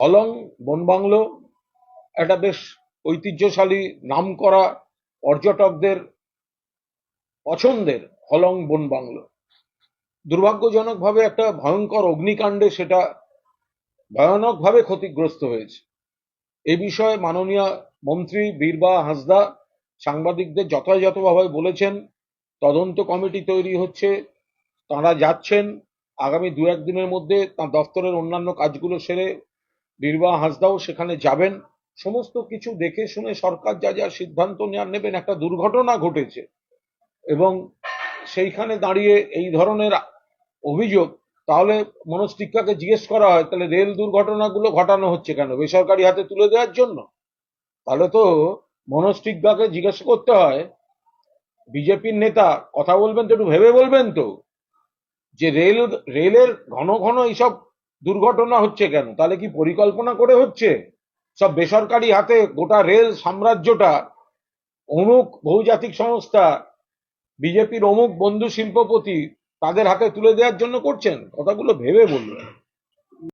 হলং বনবাংলো, একটা বেশ ঐতিহ্যশালী নাম করা পর্যটকদের পছন্দের হলং বনবাংলো। দুর্ভাগ্যজনকভাবে একটা ভয়ঙ্কর অগ্নিকাণ্ডে সেটা ভয়ানকভাবে ক্ষতিগ্রস্ত হয়েছে। এ বিষয়ে মাননীয় মন্ত্রী বীরবা হাঁসদা সাংবাদিকদের যথাযথভাবে বলেছেন, তদন্ত কমিটি তৈরি হচ্ছে, তাঁরা যাচ্ছেন, আগামী দু একদিনের মধ্যে তাঁর দপ্তরের অন্যান্য কাজগুলো সেরে বীরবা হাঁসদাও সেখানে যাবেন। সমস্ত কিছু দেখে শুনে সরকার যা যা সিদ্ধান্ত নেওয়ার নেবেন, একটা দুর্ঘটনা ঘটেছে। এবং সেইখানে দাঁড়িয়ে এই ধরনের অভিযোগ, তাহলে মনোজ জিজ্ঞেস করা হয়, তাহলে রেল দুর্ঘটনাগুলো ঘটানো হচ্ছে কেন? বেসরকারি হাতে তুলে দেওয়ার জন্য? তাহলে তো মনোজ জিজ্ঞেস করতে হয়, বিজেপির নেতা, কথা বলবেন তো একটু ভেবে বলবেন তো, যে রেল, রেলের ঘন ঘন এইসব দুর্ঘটনা হচ্ছে কেন? তাহলে কি পরিকল্পনা করে হচ্ছে? সব বেসরকারি হাতে গোটা রেল সাম্রাজ্যটা অমুক বহুজাতিক সংস্থা, বিজেপির অমুক বন্ধু শিল্পপতি তাদের হাতে তুলে দেওয়ার জন্য করছেন? কথাগুলো ভেবে বলবেন